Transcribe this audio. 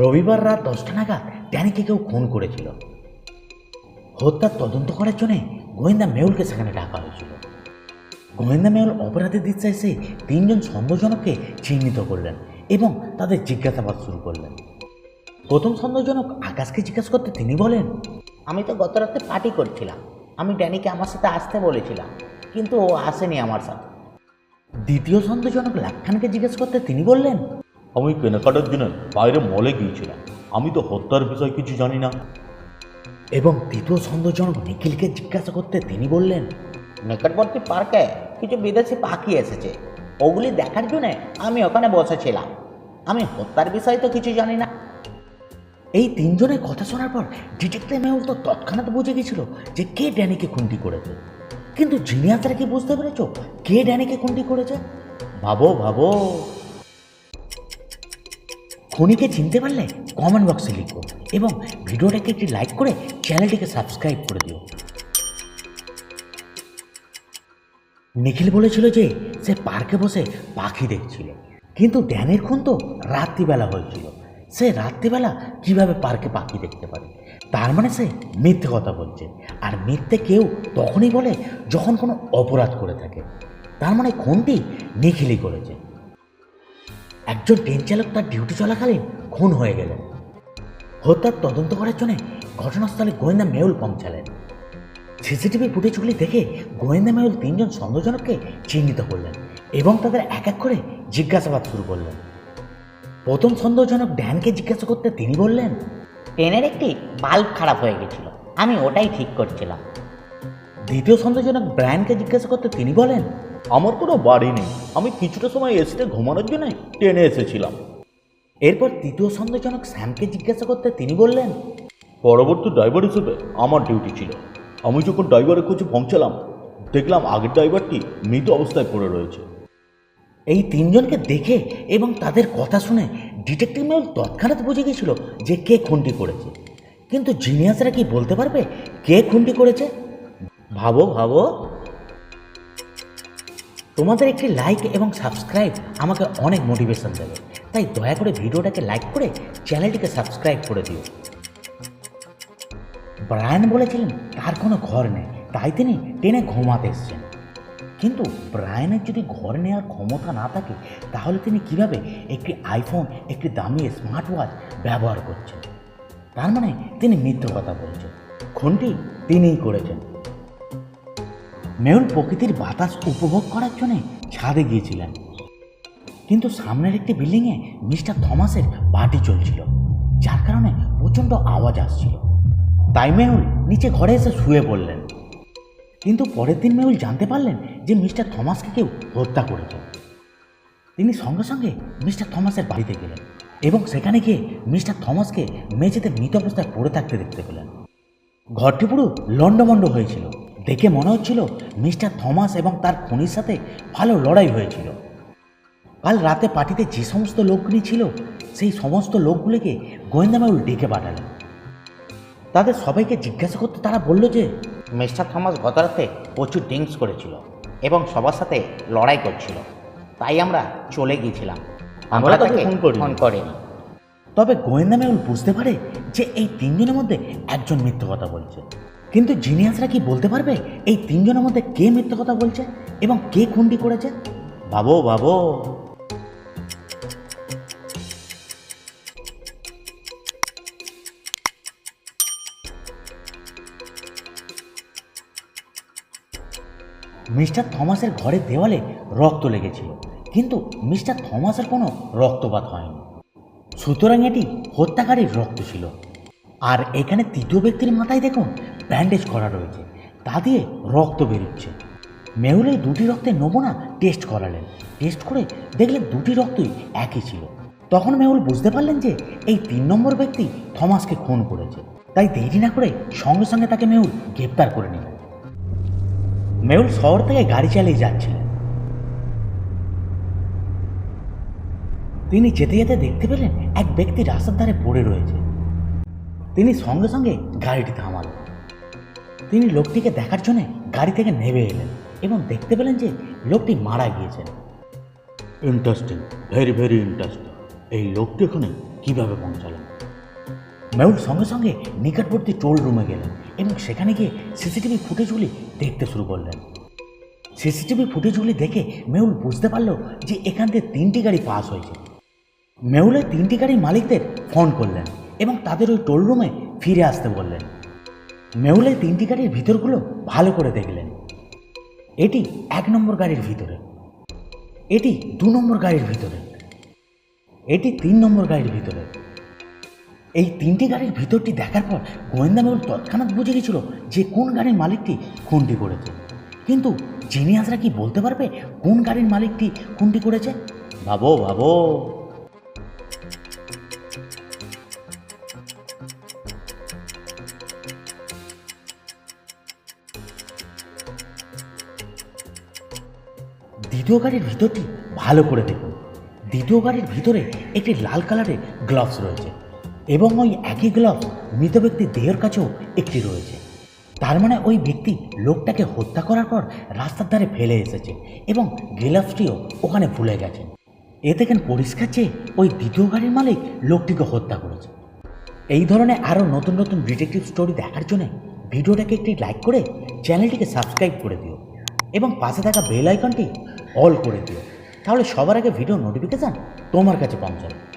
রবিবার রাত দশটা নাগাদ ড্যানিকে কেউ খুন করেছিল। হত্যার তদন্ত করার জন্যে গোয়েন্দা মেহুলকে সেখানে ডাকা হয়েছিল। গোয়েন্দা মেহুল অপরাধের দিচ্ছে এসে তিনজন সন্দেহজনককে চিহ্নিত করলেন এবং তাদের জিজ্ঞাসাবাদ শুরু করলেন। প্রথম সন্দেহজনক আকাশকে জিজ্ঞাসা করতে তিনি বলেন, আমি তো গত রাতে পার্টি করছিলাম। আমি ড্যানিকে আমার সাথে আসতে বলেছিলাম, কিন্তু ও আসেনি আমার সাথে। দ্বিতীয় সন্দেহজনক লাক্ষানকে জিজ্ঞেস করতে তিনি বললেন আমি কেনাকাটার জন্য বাইরে মলে গিয়েছিলাম। আমি তো হত্যার বিষয় কিছু জানি না। এবং তৃতীয় সন্দেহজনক নিখিলকে জিজ্ঞাসা করতে তিনি বললেন, নিকটবর্তী পার্কে কিছু বিদেশি পাখি এসেছে। ওগুলি দেখার জন্য আমি ওখানে বসেছিলাম। আমি হত্যার বিষয়ে তো কিছু জানি না। এই তিনজনের কথা শোনার পর ডিটেকটিভ মেহুল তো তৎক্ষণাৎ বুঝে গেছিল যে কে ড্যানিকে খুনটি করেছে। কিন্তু জিনিয়াসরা কি বুঝতে পেরেছ কে ড্যানিকে খুনটি করেছে? ভাবো ভাবো। খুনিকে চিনতে পারলে কমেন্ট বক্সে লিখো এবং ভিডিওটাকে একটি লাইক করে চ্যানেলটিকে সাবস্ক্রাইব করে দিও। নিখিল বলেছিল যে সে পার্কে বসে পাখি দেখছিল, কিন্তু ড্যানের খুন তো রাত্রিবেলা হয়েছিল। সে রাত্রিবেলা কীভাবে পার্কে পাখি দেখতে পারে? তার মানে সে মিথ্যে কথা বলছে, আর মিথ্যে কেউ তখনই বলে যখন কোনো অপরাধ করে থাকে। তার মানে খুনটি নিখিলই করেছে। একজন ট্রেন চালক তার ডিউটি চলাকালীন খুন হয়ে গেলেন হত্যার তদন্ত করার জন্য ঘটনাস্থলে গোয়েন্দা মেহুল পৌঁছালেন। সিসিটিভি ফুটেজগুলি দেখে গোয়েন্দা মেহুল তিনজন সন্দেহজনককে চিহ্নিত করলেন এবং তাদের এক এক করে জিজ্ঞাসাবাদ শুরু করলেন। প্রথম সন্দেহজনক ড্যানকে জিজ্ঞাসা করতে তিনি বললেন ট্রেনের একটি বাল্ব খারাপ হয়ে গেছিল। আমি ওটাই ঠিক করছিলাম। দ্বিতীয় সন্দেহজনক ব্রায়ানকে জিজ্ঞাসা করতে তিনি বলেন আমার কোনো বাড়ি নেই। আমি কিছুটা সময় এসিতে ঘুমানোর জন্য ট্রেনে এসেছিলাম। এরপর তৃতীয় সন্দেহজনক স্যামকে জিজ্ঞাসা করতে তিনি বললেন, পরবর্তী ড্রাইভার হিসেবে আমার ডিউটি ছিল। আমি যখন ড্রাইভারের খোঁজে পৌঁছালাম, দেখলাম আগের ড্রাইভারটি মৃত অবস্থায় পড়ে রয়েছে। এই তিনজনকে দেখে এবং তাদের কথা শুনে ডিটেকটিভ মেহুল তৎক্ষণাৎ বুঝে গেছিল যে কে খুনটি করেছে। কিন্তু জিনিয়াসরা কি বলতে পারবে কে খুনটি করেছে? ভাবো ভাবো। তোমাদের একটি লাইক এবং সাবস্ক্রাইব আমাকে অনেক মোটিভেশন দেবে। তাই দয়া করে ভিডিওটাকে লাইক করে চ্যানেলটিকে সাবস্ক্রাইব করে দিও। ব্রায়ান বলেছিলেন, তার কোনো ঘর নেই। তাই তিনি ট্রেনে ঘুমাতে এসছেন। কিন্তু ব্রায়ানের যদি ঘর নেওয়ার ক্ষমতা না থাকে, তাহলে তিনি কীভাবে একটি আইফোন একটি দামি স্মার্ট ওয়াচ ব্যবহার করছেন? তার মানে তিনি মিথ্য কথা বলছেন। খুনটি তিনিই করেছেন। মেহুল প্রকৃতির বাতাস উপভোগ করার জন্য ছাদে গিয়েছিলেন। কিন্তু সামনের একটি বিল্ডিংয়ে মিস্টার থমাসের পার্টি চলছিল যার কারণে প্রচণ্ড আওয়াজ আসছিল। তাই মেহুল নিচে ঘরে এসে শুয়ে পড়লেন। কিন্তু পরের দিন মেহুল জানতে পারলেন যে মিস্টার থমাসকে কেউ হত্যা করেছে। তিনি সঙ্গে সঙ্গে মিস্টার থমাসের বাড়িতে গেলেন এবং সেখানে গিয়ে মিস্টার থমাসকে মেঝেতে মৃত অবস্থায় পড়ে থাকতে দেখতে পেলেন। ঘরটি পুরো লণ্ডভণ্ড হয়েছিল। দেখে মনে হচ্ছিল মিস্টার থমাস এবং তার খুনির সাথে ভালো লড়াই হয়েছিল। কাল রাতে পার্টিতে যে সমস্ত লোকগুলি ছিল সেই সমস্ত লোকগুলিকে গোয়েন্দা ডেকে পাঠালেন তাদের সবাইকে জিজ্ঞাসা করতে তারা বলল যে মিস্টার থমাস গত রাতে প্রচুর ড্রিঙ্কস করেছিল এবং সবার সাথে লড়াই করছিল। তাই আমরা চলে গিয়েছিলাম। আমরা তাকে। ফোন করিনি। তবে গোয়েন্দা মেহুল বুঝতে পারে যে এই তিনজনের মধ্যে একজন মিথ্যে কথা বলছে। কিন্তু জিনিয়াসরা কি বলতে পারবে? এই তিনজনের মধ্যে কে মিথ্যে কথা বলছে এবং কে খুনটি করেছে? ভাবো ভাবো। মিস্টার থমাসের ঘরের দেওয়ালে রক্ত লেগেছিল, কিন্তু মিস্টার থমাসের কোনো রক্তপাত হয়নি। সুতরাং এটি হত্যাকারীর রক্ত ছিল। আর এখানে তৃতীয় ব্যক্তির মাথায় দেখুন ব্যান্ডেজ করা রয়েছে। তা দিয়ে রক্ত বেরোচ্ছে। মেহুল দুটি রক্তের নমুনা টেস্ট করালেন। টেস্ট করে দেখলেন দুটি রক্তই একই ছিল। তখন মেহুল বুঝতে পারলেন যে এই তিন নম্বর ব্যক্তি থমাসকে খুন করেছে। তাই দেরি না করে সঙ্গে সঙ্গে তাকে মেহুল গ্রেপ্তার করে নিলেন মেহুল শহর থেকে গাড়ি চালিয়ে যাচ্ছিলেন তিনি যেতে যেতে দেখতে পেলেন এক ব্যক্তি রাস্তার ধারে পড়ে রয়েছে। তিনি সঙ্গে সঙ্গে গাড়িটি থামালেন তিনি লোকটিকে দেখার জন্য গাড়ি থেকে নেমে এলেন এবং দেখতে পেলেন যে লোকটি মারা গিয়েছেন। ইন্টারেস্টিং ভেরি ভেরি ইন্টারেস্টিং এই লোকটি এখানে কীভাবে পৌঁছালেন? মেহুল সঙ্গে সঙ্গে নিকটবর্তী টোল রুমে গেলেন এবং সেখানে গিয়ে সিসিটিভি ফুটেজগুলি দেখতে শুরু করলেন। সিসিটিভি ফুটেজগুলি দেখে মেহুল বুঝতে পারল যে এখান থেকে তিনটি গাড়ি পাস হয়েছে। মেহুলের তিনটি গাড়ির মালিকদের ফোন করলেন। এবং তাদের ওই টোল রুমে ফিরে আসতে বললেন। মেহুলের তিনটি গাড়ির ভিতরগুলো ভালো করে দেখলেন। এটি এক নম্বর গাড়ির ভিতরে। এটি দু নম্বর গাড়ির ভিতরে। এটি তিন নম্বর গাড়ির ভিতরে। এই তিনটি গাড়ির ভিতরটি দেখার পর গোয়েন্দা মেহুল তৎক্ষণাৎ বুঝে গেছিল যে কোন গাড়ির মালিকটি খুনটি করেছে। কিন্তু জিনিয়াসরা কি বলতে পারবে কোন গাড়ির মালিকটি খুনটি করেছে? ভাবো ভাবো। দ্বিতীয় গাড়ির ভিতরটি ভালো করে দেখুন। দ্বিতীয় গাড়ির ভিতরে একটি লাল কালারের গ্লাভস রয়েছে এবং ওই একই গ্লাভস মৃত ব্যক্তির দেহের কাছেও একটি রয়েছে। তার মানে ওই ব্যক্তি লোকটাকে হত্যা করার পর রাস্তার ধারে ফেলে এসেছে এবং গ্লাভসটিও ওখানে ভুলে গেছেন এ দেখেন পরিষ্কার যে ওই দ্বিতীয় গাড়ির মালিক লোকটিকে হত্যা করেছে। এই ধরনের আরও নতুন নতুন ডিটেকটিভ স্টোরি দেখার জন্য ভিডিওটাকে একটি লাইক করে চ্যানেলটিকে সাবস্ক্রাইব করে দিও। এবং পাশে থাকা বেল আইকনটি অল করে দিও। তাহলে সবার আগে ভিডিও নোটিফিকেশান তোমার কাছে পৌঁছাবে।